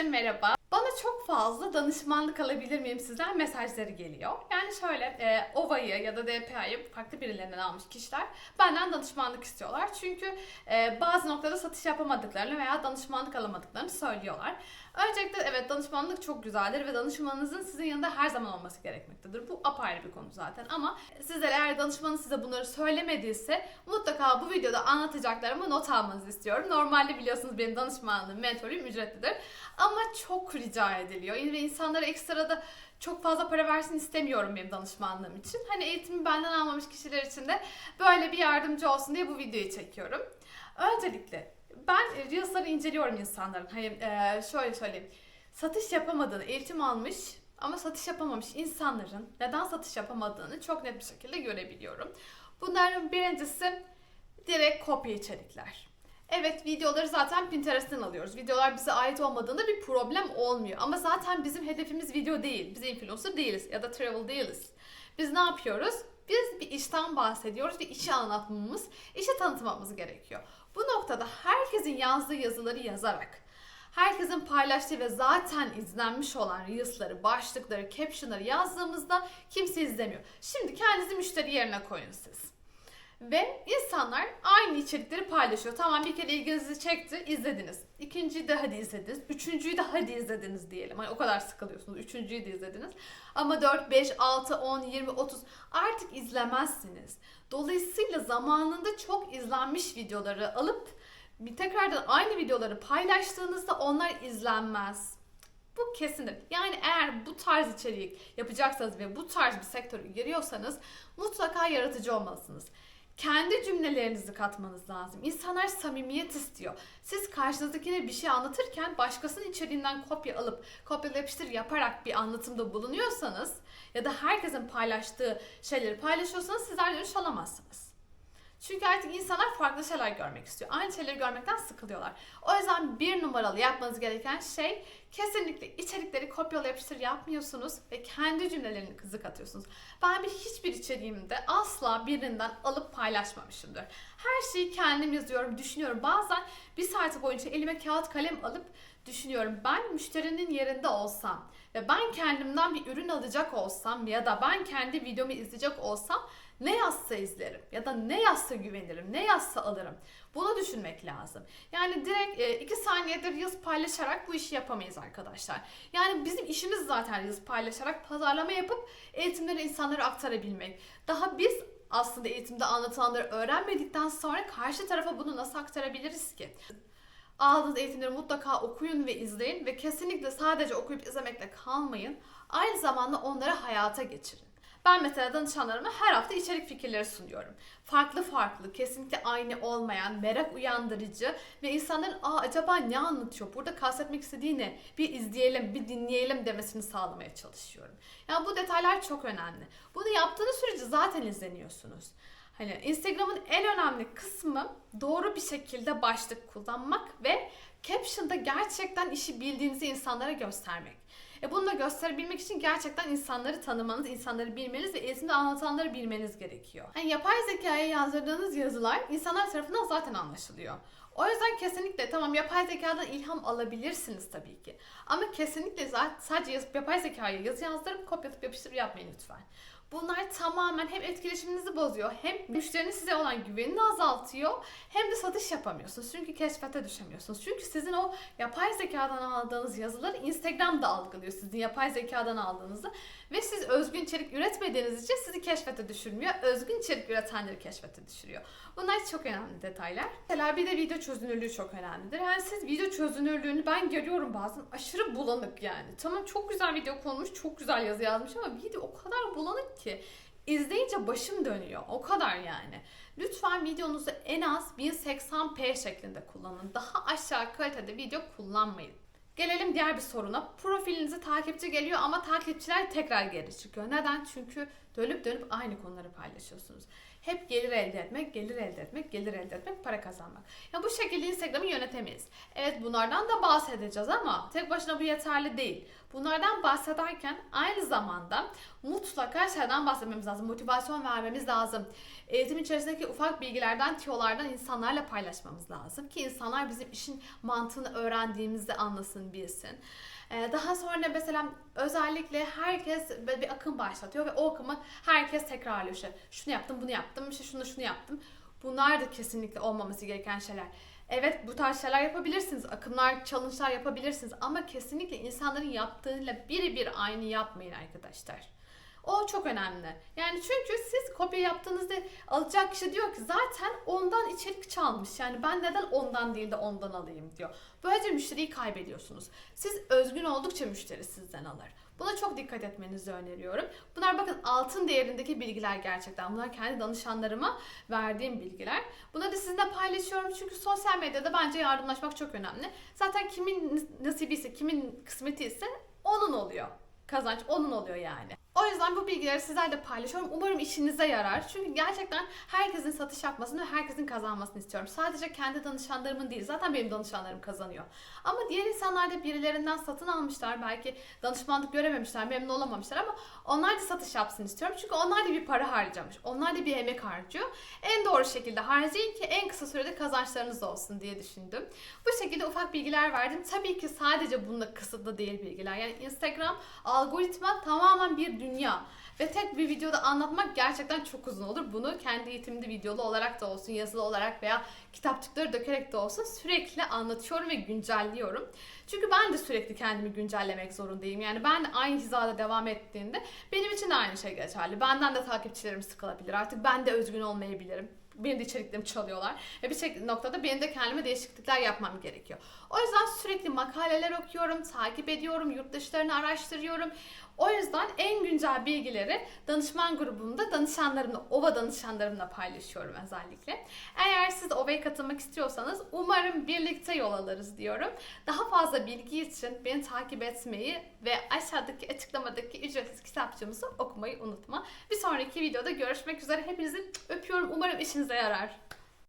Herkese merhaba. Bana çok fazla danışmanlık alabilir miyim sizden mesajları geliyor. Yani şöyle e, OVA'yı ya da DPA'yı farklı birilerinden almış kişiler benden danışmanlık istiyorlar. Çünkü e, bazı noktada satış yapamadıklarını veya danışmanlık alamadıklarını söylüyorlar. Öncelikle evet danışmanlık çok güzeldir ve danışmanınızın sizin yanında her zaman olması gerekmektedir. Bu apayrı bir konu zaten ama sizler eğer danışmanınız size bunları söylemediyse mutlaka bu videoda anlatacaklarımı not almanızı istiyorum. Normalde biliyorsunuz benim danışmanlığım, mentorum ücretlidir. Ama çok rica ediliyor ve insanlara ekstra da çok fazla para versin istemiyorum benim danışmanlığım için. Hani eğitimi benden almamış kişiler için de böyle bir yardımcı olsun diye bu videoyu çekiyorum. Öncelikle ben Reels'ları inceliyorum insanların. Hani e, şöyle söyleyeyim. Satış yapamadığını, eğitim almış ama satış yapamamış insanların neden satış yapamadığını çok net bir şekilde görebiliyorum. Bunların birincisi direkt kopya içerikler. Evet videoları zaten Pinterest'ten alıyoruz. Videolar bize ait olmadığında bir problem olmuyor. Ama zaten bizim hedefimiz video değil. Biz influencer değiliz ya da travel değiliz. Biz ne yapıyoruz? Biz bir işten bahsediyoruz ve işi anlatmamız, işi tanıtmamız gerekiyor. Bu noktada herkesin yazdığı yazıları yazarak, herkesin paylaştığı ve zaten izlenmiş olan Reels'ları, başlıkları, caption'ları yazdığımızda kimse izlemiyor. Şimdi kendinizi müşteri yerine koyun siz. Ve insanlar aynı içerikleri paylaşıyor. Tamam bir kere ilginizi çekti, izlediniz. İkinciyi de hadi izlediniz. Üçüncüyü de hadi izlediniz diyelim. Hani o kadar sıkılıyorsunuz. Üçüncüyü de izlediniz. Ama 4, 5, 6, 10, 20, 30 artık izlemezsiniz. Dolayısıyla zamanında çok izlenmiş videoları alıp bir tekrardan aynı videoları paylaştığınızda onlar izlenmez. Bu kesindir. Yani eğer bu tarz içerik yapacaksanız ve bu tarz bir sektöre giriyorsanız mutlaka yaratıcı olmalısınız kendi cümlelerinizi katmanız lazım. İnsanlar samimiyet istiyor. Siz karşınızdakine bir şey anlatırken başkasının içeriğinden kopya alıp kopyala yapıştır yaparak bir anlatımda bulunuyorsanız ya da herkesin paylaştığı şeyleri paylaşıyorsanız sizler dönüş alamazsınız. Çünkü artık insanlar farklı şeyler görmek istiyor. Aynı şeyleri görmekten sıkılıyorlar. O yüzden bir numaralı yapmanız gereken şey kesinlikle içerikleri kopyala yapıştır yapmıyorsunuz ve kendi cümlelerinizi katıyorsunuz. Ben bir hiçbir içeriğimde asla birinden alıp paylaşmamışımdır. Her şeyi kendim yazıyorum, düşünüyorum. Bazen bir saat boyunca elime kağıt kalem alıp düşünüyorum. Ben müşterinin yerinde olsam ve ben kendimden bir ürün alacak olsam ya da ben kendi videomu izleyecek olsam ne yazsa izlerim ya da ne yazsa güvenirim, ne yazsa alırım. Bunu düşünmek lazım. Yani direkt 2 e, saniyede Reels paylaşarak bu işi yapamayız arkadaşlar. Yani bizim işimiz zaten Reels paylaşarak pazarlama yapıp eğitimleri insanlara aktarabilmek. Daha biz aslında eğitimde anlatılanları öğrenmedikten sonra karşı tarafa bunu nasıl aktarabiliriz ki? Aldığınız eğitimleri mutlaka okuyun ve izleyin ve kesinlikle sadece okuyup izlemekle kalmayın. Aynı zamanda onları hayata geçirin. Ben mesela danışanlarıma her hafta içerik fikirleri sunuyorum. Farklı farklı, kesinlikle aynı olmayan, merak uyandırıcı ve insanların aa acaba ne anlatıyor, burada kastetmek istediği ne, bir izleyelim, bir dinleyelim demesini sağlamaya çalışıyorum. Yani bu detaylar çok önemli. Bunu yaptığınız sürece zaten izleniyorsunuz. Hani Instagram'ın en önemli kısmı doğru bir şekilde başlık kullanmak ve caption'da gerçekten işi bildiğinizi insanlara göstermek. E bunu da gösterebilmek için gerçekten insanları tanımanız, insanları bilmeniz ve eğitimde anlatanları bilmeniz gerekiyor. Hani yapay zekaya yazdırdığınız yazılar insanlar tarafından zaten anlaşılıyor. O yüzden kesinlikle tamam yapay zekadan ilham alabilirsiniz tabii ki. Ama kesinlikle zaten sadece yazıp yapay zekaya yazı yazdırıp kopyalayıp yapıştırıp yapmayın lütfen. Bunlar tamamen hem etkileşiminizi bozuyor, hem müşterinin size olan güvenini azaltıyor, hem de satış yapamıyorsunuz. Çünkü keşfete düşemiyorsunuz. Çünkü sizin o yapay zekadan aldığınız yazıları Instagram da algılıyor sizin yapay zekadan aldığınızı. Ve siz özgün içerik üretmediğiniz için sizi keşfete düşürmüyor. Özgün içerik üretenleri keşfete düşürüyor. Bunlar çok önemli detaylar. Mesela bir de video çözünürlüğü çok önemlidir. Yani siz video çözünürlüğünü ben görüyorum bazen aşırı bulanık yani. Tamam çok güzel video konmuş, çok güzel yazı yazmış ama video o kadar bulanık ki izleyince başım dönüyor. O kadar yani. Lütfen videonuzu en az 1080p şeklinde kullanın. Daha aşağı kalitede video kullanmayın. Gelelim diğer bir soruna. Profilinize takipçi geliyor ama takipçiler tekrar geri çıkıyor. Neden? Çünkü dönüp dönüp aynı konuları paylaşıyorsunuz. Hep gelir elde etmek, gelir elde etmek, gelir elde etmek, para kazanmak. Ya bu şekilde Instagram'ı yönetemeyiz. Evet bunlardan da bahsedeceğiz ama tek başına bu yeterli değil. Bunlardan bahsederken aynı zamanda mutlaka şeyden bahsetmemiz lazım. Motivasyon vermemiz lazım. Eğitim içerisindeki ufak bilgilerden, tiyolardan insanlarla paylaşmamız lazım ki insanlar bizim işin mantığını öğrendiğimizi anlasın, bilsin. Ee, Daha sonra mesela özellikle herkes bir akım başlatıyor ve o akımı herkes tekrarlıyor. İşte şunu yaptım, bunu yaptım, işte şunu şunu yaptım. Bunlar da kesinlikle olmaması gereken şeyler. Evet bu tarz şeyler yapabilirsiniz. Akımlar, challenge'lar yapabilirsiniz. Ama kesinlikle insanların yaptığıyla birebir aynı yapmayın arkadaşlar. O çok önemli. Yani çünkü siz kopya yaptığınızda alacak kişi diyor ki zaten ondan içerik çalmış. Yani ben neden ondan değil de ondan alayım diyor. Böylece müşteriyi kaybediyorsunuz. Siz özgün oldukça müşteri sizden alır. Buna çok dikkat etmenizi öneriyorum. Bunlar bakın altın değerindeki bilgiler gerçekten. Bunlar kendi danışanlarıma verdiğim bilgiler. Bunları da sizinle paylaşıyorum çünkü sosyal medyada bence yardımlaşmak çok önemli. Zaten kimin nasibi ise, kimin kısmeti ise onun oluyor. Kazanç onun oluyor yani. O yüzden bu bilgileri sizlerle paylaşıyorum. Umarım işinize yarar. Çünkü gerçekten herkesin satış yapmasını ve herkesin kazanmasını istiyorum. Sadece kendi danışanlarımın değil. Zaten benim danışanlarım kazanıyor. Ama diğer insanlar da birilerinden satın almışlar. Belki danışmanlık görememişler, memnun olamamışlar ama onlar da satış yapsın istiyorum. Çünkü onlar da bir para harcamış. Onlar da bir emek harcıyor. En doğru şekilde harcayın ki en kısa sürede kazançlarınız olsun diye düşündüm. Bu şekilde ufak bilgiler verdim. Tabii ki sadece bununla kısıtlı değil bilgiler. Yani Instagram algoritma tamamen bir dünya. Ve tek bir videoda anlatmak gerçekten çok uzun olur. Bunu kendi eğitimde videolu olarak da olsun, yazılı olarak veya kitapçıkları dökerek de olsun sürekli anlatıyorum ve güncelliyorum. Çünkü ben de sürekli kendimi güncellemek zorundayım. Yani ben de aynı hizada devam ettiğinde benim için de aynı şey geçerli. Benden de takipçilerim sıkılabilir. Artık ben de özgün olmayabilirim. Benim de içeriklerimi çalıyorlar. Ve bir noktada benim de kendime değişiklikler yapmam gerekiyor. O yüzden sürekli makaleler okuyorum, takip ediyorum, yurt dışlarını araştırıyorum. O yüzden en güncel bilgileri danışman grubumda danışanlarımla, OVA danışanlarımla paylaşıyorum özellikle. Eğer siz OVA'ya katılmak istiyorsanız umarım birlikte yol alırız diyorum. Daha fazla bilgi için beni takip etmeyi ve aşağıdaki açıklamadaki ücretsiz kitapçığımızı okumayı unutma. Bir sonraki videoda görüşmek üzere. Hepinizi öpüyorum. Umarım işinize yarar.